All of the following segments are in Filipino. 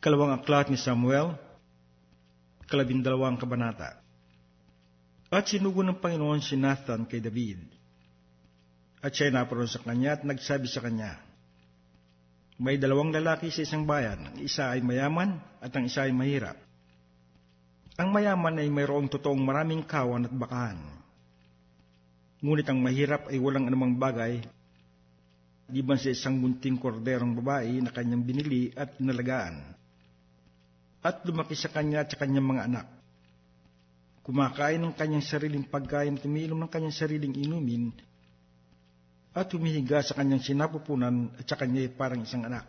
Ikalawang aklat ni Samuel, kalabindalawang kabanata. At sinugo ng Panginoon si Nathan kay David. At siya naparoon sa kanya at nagsabi sa kanya, May dalawang lalaki sa isang bayan, ang isa ay mayaman at ang isa ay mahirap. Ang mayaman ay mayroong totoong maraming kawan at bakahan. Ngunit ang mahirap ay walang anumang bagay, liban sa isang munting korderong babae na kanyang binili at inalagaan. At lumaki sa kanya at sa kanyang mga anak. Kumakain ng kanyang sariling pagkain at umiinom ng kanyang sariling inumin, at humihiga sa kanyang sinapupunan at sa kanya parang isang anak.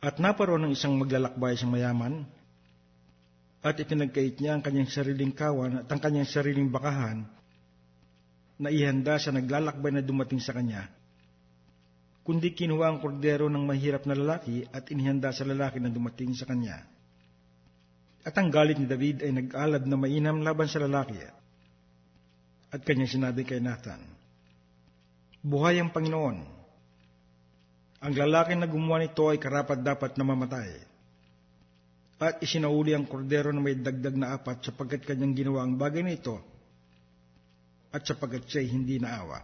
At naparoon ng isang maglalakbay sa mayaman, at ipinagkait niya ang kanyang sariling kawan at ang kanyang sariling bakahan, na ihanda sa naglalakbay na dumating sa kanya, kundi kinuha ang kordero ng mahirap na lalaki at inihanda sa lalaki na dumating sa kanya. At ang galit ni David ay nag-alab na mainam laban sa lalaki. At kanyang sinabi kay Nathan, Buhay ang Panginoon. Ang lalaki na gumawa nito ay karapat dapat na mamatay. At isinauli ang kordero na may dagdag na apat sapagkat kanyang ginawa ang bagay na ito at sapagkat siya'y hindi naawa.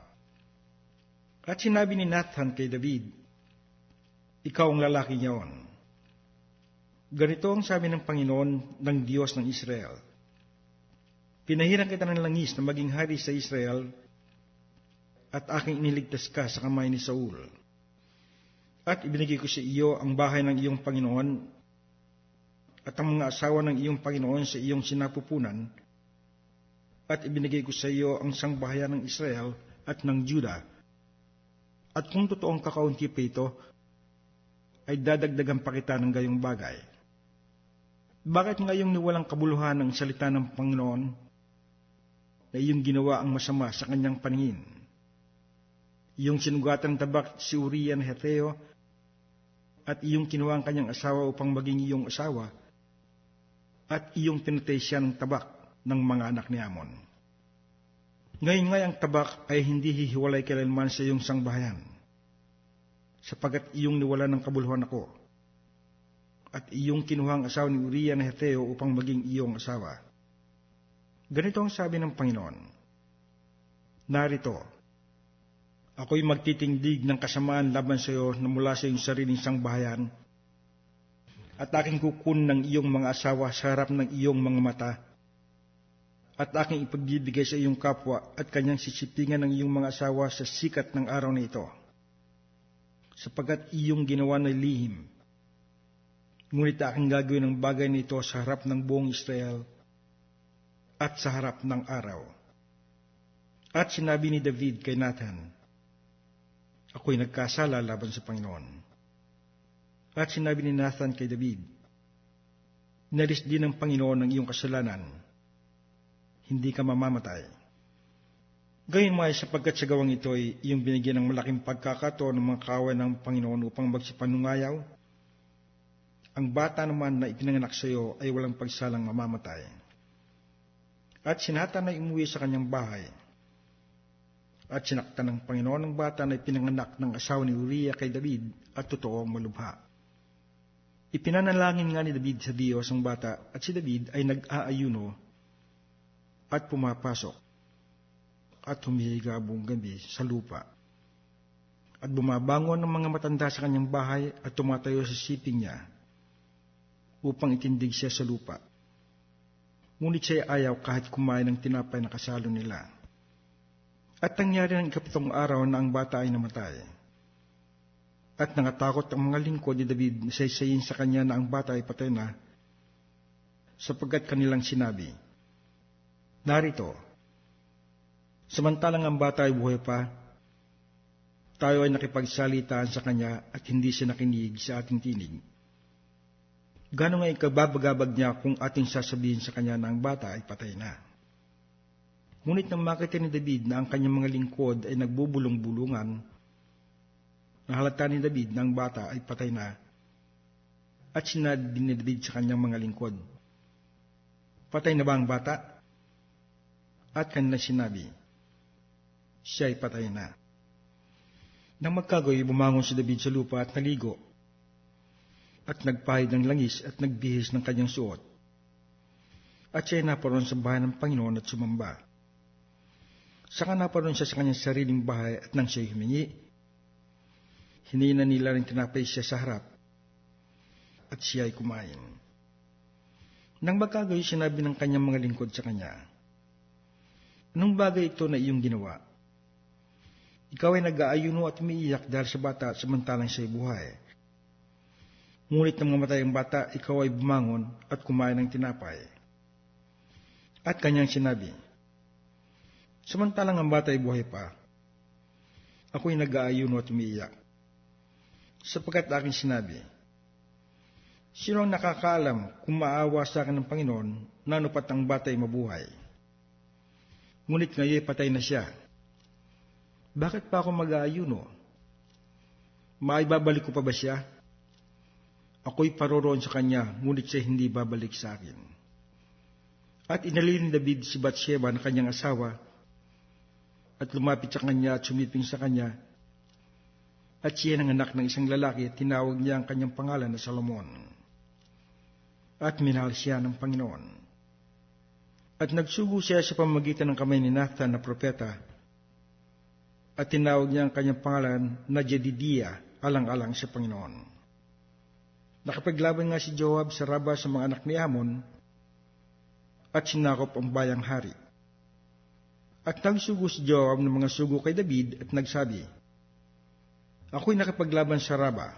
At sinabi ni Nathan kay David, Ikaw ang lalaki niyaon. Ganito ang sabi ng Panginoon ng Diyos ng Israel. Pinahirang kita ng langis na maging hari sa Israel at aking iniligtas ka sa kamay ni Saul. At ibinigay ko sa iyo ang bahay ng iyong Panginoon at ang mga asawa ng iyong Panginoon sa iyong sinapupunan at ibinigay ko sa iyo ang sangbahayan ng Israel at ng Juda. At kung totoong kakaunti pa ito, ay dadagdagan pa kita ng gayong bagay. Bakit ngayong niwalang kabuluhan ng salita ng Panginoon na iyong ginawa ang masama sa kanyang paningin? Iyong sinugatan tabak si Uriah na Heteo at iyong kinuha ang kanyang asawa upang maging iyong asawa at iyong pinatay siya ng tabak ng mga anak ni Amon. Ngayon nga ang tabak ay hindi hihiwalay kailanman sa iyong sangbahayan, sapagat iyong niwala ng kabuluhan ako, at iyong kinuha ang asawa ni Uriah na Heteo upang maging iyong asawa. Ganito ang sabi ng Panginoon, Narito, ako'y magtitindig ng kasamaan laban sa iyo na mula sa iyong sariling sangbahayan, at aking kukun ng iyong mga asawa sa harap ng iyong mga mata, at aking ipagbibigay sa iyong kapwa at kanyang sisipingan ng iyong mga asawa sa sikat ng araw na ito. Sapagat iyong ginawa na lihim, ngunit aking gagawin ang bagay na ito sa harap ng buong Israel at sa harap ng araw. At sinabi ni David kay Nathan, Ako'y nagkasala laban sa Panginoon. At sinabi ni Nathan kay David, Nalis din ng Panginoon ang iyong kasalanan, hindi ka mamamatay. Gayon mo ay sapagkat sa gawang ito ay iyong binigyan ng malaking pagkakataon ng mga kawan ng Panginoon upang magsipanungayaw. Ang bata naman na ipinanganak sa iyo ay walang pagsalang mamamatay. At sinatan ay umuwi sa kanyang bahay. At sinaktan ng Panginoon ng bata na ipinanganak ng asawa ni Uriah kay David at totoong malubha. Ipinanalangin nga ni David sa Diyos ang bata at si David ay nag-aayuno at pumapasok at humihiga buong gabi sa lupa. At bumabangon ng mga matanda sa kanyang bahay at tumatayo sa siping niya upang itindig siya sa lupa. Ngunit siya ayaw kahit kumain ng tinapay na kasalo nila. At nangyari ng ikapitong araw na ang bata ay namatay. At nangatakot ang mga lingkod ni David na saysayin sa kanya na ang bata ay patay na, sapagkat kanilang sinabi, Narito, samantalang ang bata ay buhay pa, tayo ay nakipagsalitaan sa kanya at hindi siya nakinig sa ating tinig. Gano'n nga ikababagabag niya kung ating sasabihin sa kanya na ang bata ay patay na. Ngunit nang makita ni David na ang kanyang mga lingkod ay nagbubulong-bulungan, nahalata ni David na ang bata ay patay na, at sinabi ni David sa kanyang mga lingkod, Patay na ba ang bata? At kanila sinabi, siya ay patay na. Nang magkagoy, bumangon si David sa lupa at naligo. At nagpahid ng langis at nagbihis ng kanyang suot. At siya ay naparoon sa bahay ng Panginoon at sumamba. Saka naparoon siya sa kanyang sariling bahay at nang siya humingi, hinina nila ng tinapay siya sa harap at siya ay kumain. Nang magkagayo sinabi ng kanyang mga lingkod sa kanya, Anong bagay ito na iyong ginawa? Ikaw ay nag-aayuno at umiiyak dahil sa bata samantalang siya'y buhay. Ngunit nang mamatay ang bata, ikaw ay bumangon at kumain ng tinapay. At kanyang sinabi, Samantalang ang bata ay buhay pa, ako'y nag-aayuno at umiiyak. Sapagkat aking sinabi, Sino ang nakakaalam kung maawa sa akin ng Panginoon na anupat ang bata ay mabuhay? Ngunit ngayon patay na siya. Bakit pa ako mag-aayuno? Maibabalik ko pa ba siya? Ako'y paroroon sa kanya, ngunit siya hindi babalik sa akin. At inalin ni David si Bathsheba na kanyang asawa, at lumapit sa kanya at sumiping sa kanya, at siya ng anak ng isang lalaki, tinawag niya ang kanyang pangalan na Solomon at minahal siya ng Panginoon. At nagsugo siya sa pamagitan ng kamay ni Nathan na propeta at tinawag niya ang kanyang pangalan na Jedidiah alang-alang sa Panginoon. Nakapaglaban nga si Joab sa Raba sa mga anak ni Amon at sinakop ang bayang hari. At nagsugo si Joab ng mga sugo kay David at nagsabi, Ako'y nakapaglaban sa Raba.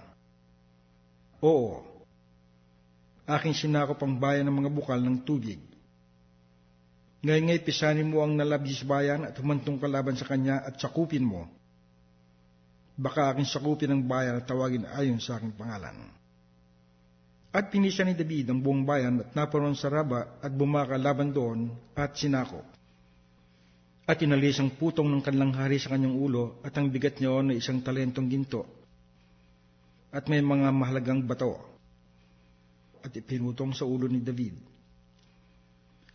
Oo, aking sinakop ang bayan ng mga bukal ng tubig. Ngayon ngay pisanin mo ang nalabis bayan at humantong kalaban sa kanya at sakupin mo. Baka aking sakupin ang bayan at tawagin ayon sa aking pangalan. At pinisa ni David ang buong bayan at naparoon sa Raba at bumaka laban doon at sinakop. At inalis ang putong ng kanilang hari sa kanyang ulo at ang bigat niyo na isang talentong ginto. At may mga mahalagang bato at ipinutong sa ulo ni David.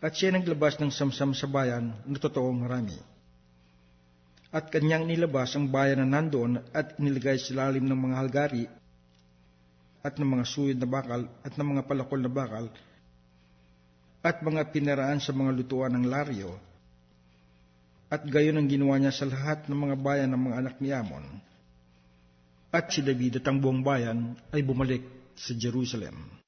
At siya naglabas ng samsam sa bayan na totoong marami. At kanyang nilabas ang bayan na nandoon at inilagay sa lalim ng mga halgari at ng mga suyod na bakal at ng mga palakol na bakal at mga pinaraan sa mga lutuan ng laryo at gayon ang ginawa niya sa lahat ng mga bayan ng mga anak ni Amon. At si David at ang buong bayan ay bumalik sa Jerusalem.